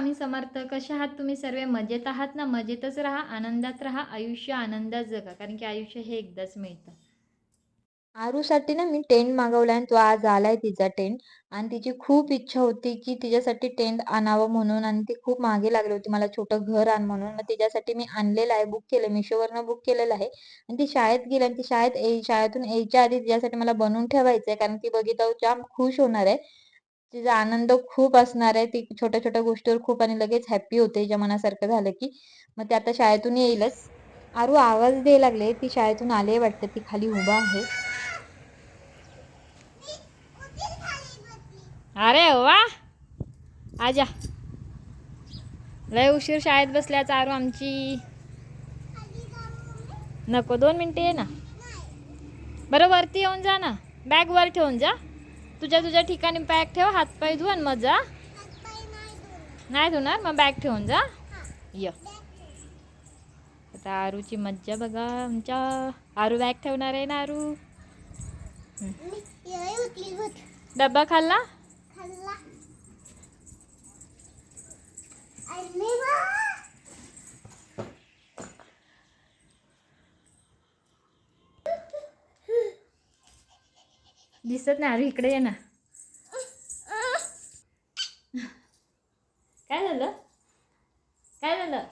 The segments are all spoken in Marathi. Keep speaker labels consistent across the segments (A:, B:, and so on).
A: स्वामी समर्थ कसे आहात तुम्ही सर्व? मजेत आहात ना? मजेतच राहा आनंदात राहा आयुष्य आनंदात जगा. कारण की आयुष्य हे एकदाच मिळतं.
B: आरूसाठी ना मी टेंट मागवला आणि तो आज आलाय तिचा टेंट. आणि तिची खूप इच्छा होती की तिच्यासाठी टेंट आणावं म्हणून आणि ती खूप मागे लागली होती. मला छोटं घर आण म्हणून. मग तिच्यासाठी मी आणलेलं आहे बुक केलं. मिशोवरनं बुक केलेलं आहे. आणि ती शाळेत गेली आणि ती शाळेत शाळेतून यायच्या आधी तिच्यासाठी मला बनवून ठेवायचं आहे कारण ती बघितल्यावर जाम खुश होणार आहे. तिचा आनंद खूप असणार आहे. ती छोट्या छोट्या गोष्टीवर खूप आणि लगेच हॅप्पी होते. तिच्या मनासारखं झालं की. मग ते आता शाळेतून येईलच. आरू आवाज द्यायला लागले. ती शाळेतून आले वाटतं. ती खाली उभा आहे.
A: अरे वा. आजा. लय उशीर शाळेत बसल्याचा आरू आमची. नको. दोन मिनटं ये ना. बरं वरती येऊन जा ना. बॅग वर ठेवून जा. तुझ्या तुझ्या ठिकाणी बॅग ठेव हातपाय धुवून मग जा. नाही धुणार मग बॅग ठेवून जा. य. आता आरूची मज्जा बघा आमच्या आरू बॅग ठेवणार आहे ना आरू? डब्बा खाल्ला? दिसत नाही अरे इकडे ये ना. काय झालं? काय झालं?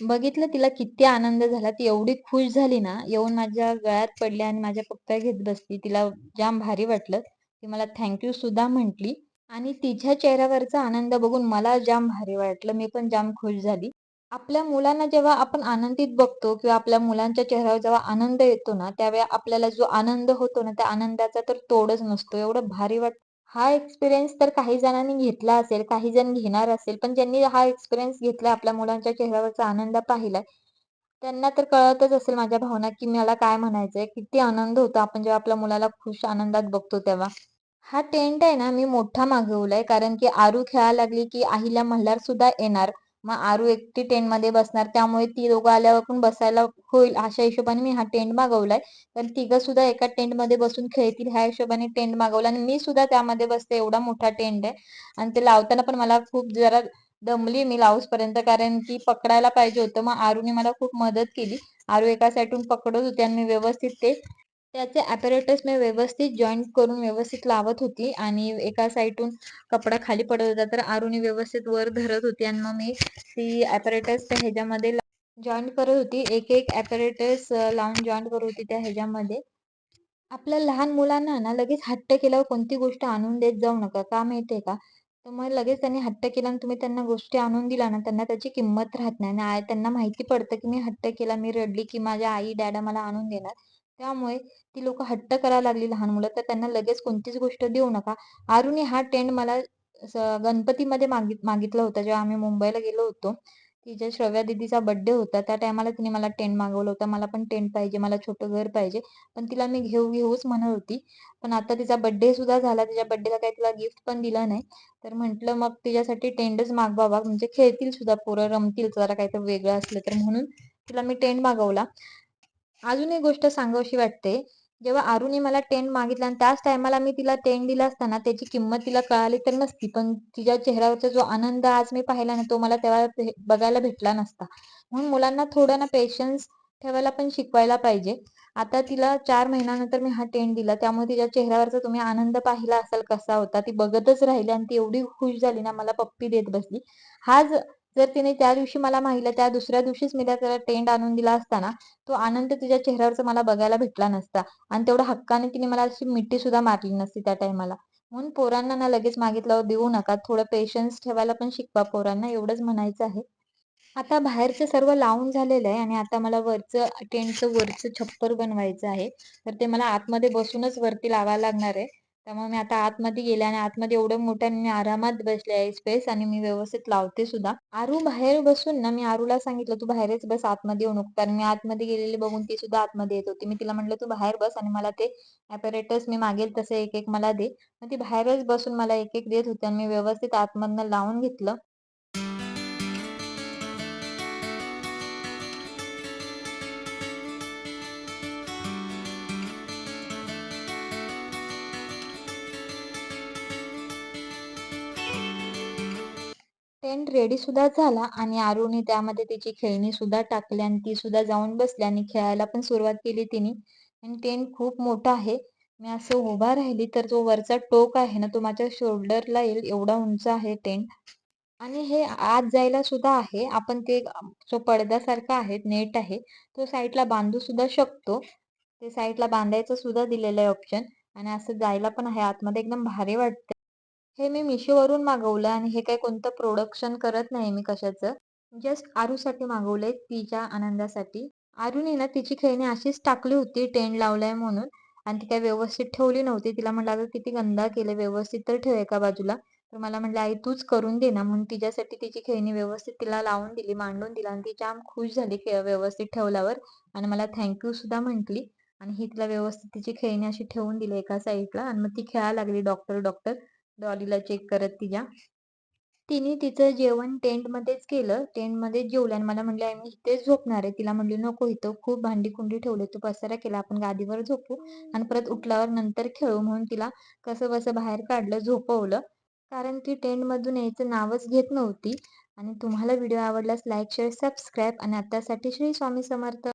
B: बघितलं तिला किती आनंद झाला ती एवढी खुश झाली ना येऊन माझ्या गळ्यात पडली आणि माझ्या पप्प्या घेत बसली. तिला जाम भारी वाटलं. ती मला थँक्यू सुद्धा म्हटली. आणि तिच्या चेहऱ्यावरचा आनंद बघून मला जाम भारी वाटलं. मी पण जाम खुश झाली. आपल्या मुलांना जेव्हा आपण आनंदित बघतो किंवा आपल्या मुलांच्या चेहऱ्यावर जेव्हा आनंद येतो ना त्यावेळी आपल्याला जो आनंद होतो ना त्या आनंदाचा तर तोडच नसतो. एवढं भारी वाट हा एक्सपिरियन्स तर काही जणांनी घेतला असेल काही जण घेणार असेल पण ज्यांनी हा एक्सपिरियन्स घेतला आपल्या मुलांच्या चेहऱ्यावरचा आनंद पाहिलाय त्यांना तर कळतच असेल माझ्या भावना की मला काय म्हणायचंय किती आनंद होतो आपण जेव्हा आपल्या मुलाला खुश आनंदात बघतो तेव्हा. हा टेंट आहे ना मी मोठा मागवलाय कारण की आरू खेळायला लागली की आईला मल्हार सुद्धा येणार मग आरू एकटी टेंटमध्ये बसणार. त्यामुळे ती दोघं आल्यावर पण बसायला होईल अशा हिशोबाने मी हा टेंट मागवलाय. कारण तिघं सुद्धा एका टेंटमध्ये बसून खेळतील ह्या हिशोबाने टेंट मागवला. आणि मी सुद्धा त्यामध्ये बसते. एवढा मोठा टेंट आहे. आणि ते लावताना पण मला खूप जरा दमली मी लावूस पर्यंत. कारण की पकडायला पाहिजे होतं. मग आरूने मला खूप मदत केली. आरू एका साईडून पकडत होती आणि मी व्यवस्थित ते त्याचे ॲपरेटस मी व्यवस्थित जॉईंट करून व्यवस्थित लावत होती आणि एका साईडून कपडा खाली पडत होता. तर आरुणी व्यवस्थित वर धरत होती आणि मग मी ती ॲपरेटस त्या ह्याच्यामध्ये जॉईंट करत होती. एक एक ॲपरेटस लावून जॉईंट करत होती त्या ह्याच्यामध्ये. आपल्या लहान मुलांना ना लगेच हट्ट केल्यावर कोणती गोष्ट आणून देत जाऊ नका. का माहितीये का? तर मग लगेच त्यांनी हट्ट केला आणि तुम्ही त्यांना गोष्टी आणून दिला ना त्यांना त्याची किंमत राहत नाही. आणि त्यांना माहिती पडतं की मी हट्ट केला मी रडली की माझ्या आई डॅडा मला आणून देणार. त्यामुळे ती लोक हट्ट करायला लागली लहान मुलं. तर त्यांना लगेच कोणतीच गोष्ट देऊ नका. आरुने हा टेंट मला गणपतीमध्ये मागित मागितला होता. जेव्हा आम्ही मुंबईला गेलो होतो तिच्या श्रव्या दिदीचा बर्थडे होता. त्या टायमाला तिने मला टेंट मागवलं होतं. मला पण टेंट पाहिजे. मला छोटं घर पाहिजे. पण तिला मी घेऊ घेऊच म्हणत होती. पण आता तिचा बर्थडे सुद्धा झाला. तिच्या बर्थडेला काही तिला गिफ्ट पण दिलं नाही. तर म्हटलं मग तिच्यासाठी टेंटच मागवावा. म्हणजे खेळतील सुद्धा पोरं रमतील. जरा काहीतरी वेगळं असलं तर म्हणून तिला मी टेंट मागवला. अजून एक गोष्ट सांगावशी वाटते. जेव्हा आरुने मला टेंट मागितला आणि त्याच टायमाला मी तिला टेंट दिला असताना त्याची किंमत तिला कळाली तर नसती. पण तिच्या चेहऱ्यावरचा जो आनंद आज मी पाहिला ना तो मला तेव्हा बघायला भेटला नसता. म्हणून मुलांना थोडं ना पेशन्स ठेवायला पण शिकवायला पाहिजे. आता तिला चार महिन्यानंतर मी हा टेंट दिला. त्यामुळे तिच्या चेहऱ्यावरचा तुम्ही आनंद पाहिला असाल कसा होता? ती बघतच राहिली आणि ती एवढी खुश झाली ना मला पप्पी देत बसली. हाच जर तिने त्या दिवशी मला माहिलं त्या दुसऱ्या दिवशीच मी त्याला टेंट आणून दिला असताना तो आनंद तिच्या चेहऱ्यावरचा मला बघायला भेटला नसता. आणि तेवढ्या हक्काने तिने मला अशी मिठी सुद्धा मारली नसती त्या टायमाला. म्हणून पोरांना ना लगेच मागितल्यावर देऊ नका. थोडं पेशन्स ठेवायला पण शिकवा पोरांना. एवढंच म्हणायचं आहे. आता बाहेरचं सर्व लावून झालेलं आहे आणि आता मला वरचं टेंटचं वरचं छप्पर बनवायचं आहे. तर ते मला आतमध्ये बसूनच वरती लावायला लागणार आहे. त्यामुळे मी आता आतमध्ये गेले आणि आतमध्ये एवढं मोठं मी आरामात बसले आहे स्पेस आणि मी व्यवस्थित लावते सुद्धा. आरू बाहेर बसून ना मी आरूला सांगितलं तू बाहेरच बस आतमध्ये येऊ नको. कारण मी आतमध्ये गेलेली बघून ती सुद्धा आतमध्ये येत होती. मी तिला म्हटलं तू बाहेर बस आणि मला ते ॲपरेटस मी मागेल तसं एक एक मला दे. मग ती बाहेरच बसून मला एक एक देत होती आणि मी व्यवस्थित आतमधनं लावून घेतलं. टेंट रेडी सुद्धा झाला आणि आरूने त्यामध्ये तिची खेळणी सुद्धा टाकली आणि ती सुद्धा जाऊन बसली आणि खेळायला पण सुरुवात केली तिने. आणि टेंट खूप मोठा आहे. मी असं उभा राहिली तर जो वरचा टोक आहे ना तो माझ्या शोल्डरला येईल एवढा उंच आहे टेंट आणि हे आत जायला सुद्धा आहे. आपण ते जो पडद्यासारखा आहे नेट आहे तो साईडला बांधू सुद्धा शकतो. ते साईडला बांधायचं सुद्धा दिलेलं आहे ऑप्शन आणि असं जायला पण आहे. आतमध्ये एकदम भारी वाटते हे मी मिशोवरून मागवलं आणि हे काही कोणतं प्रोडक्शन करत नाही मी कशाचं. जस्ट आरूसाठी मागवलंय तिच्या आनंदासाठी. आरूने ना तिची खेळणी अशीच टाकली होती टेंट लावलाय म्हणून. आणि ती काय व्यवस्थित ठेवली नव्हती. तिला म्हटलं अगं किती गंदा केलं व्यवस्थित तर ठेव एका बाजूला. तर मला म्हटलं आई तूच करून दे ना. म्हणून तिच्यासाठी तिची खेळणी व्यवस्थित तिला लावून दिली मांडून दिला आणि ती जाम खुश झाली व्यवस्थित ठेवल्यावर. आणि मला थँक्यू सुद्धा म्हटली. आणि ही तिला व्यवस्थित तिची खेळणी अशी ठेवून दिली एका साईडला आणि मग ती खेळायला लागली डॉक्टर डॉक्टर डॉलीला चेक करत तिच्या. तिने तिचं जेवण टेंटमध्येच केलं. टेंटमध्येच जेवलं आणि मला म्हणलं मी इथेच झोपणार आहे. तिला म्हणली नको इथं. खूप भांडी कुंडी ठेवले. तू पसारा केला. आपण गादीवर झोपू आणि परत उठल्यावर नंतर खेळू. म्हणून तिला कसं बसं बाहेर काढलं झोपवलं. कारण ती टेंटमधून यायचं नावच घेत नव्हती. आणि तुम्हाला व्हिडिओ आवडल्यास लाईक शेअर सबस्क्राईब आणि आतासाठी श्री स्वामी समर्थ.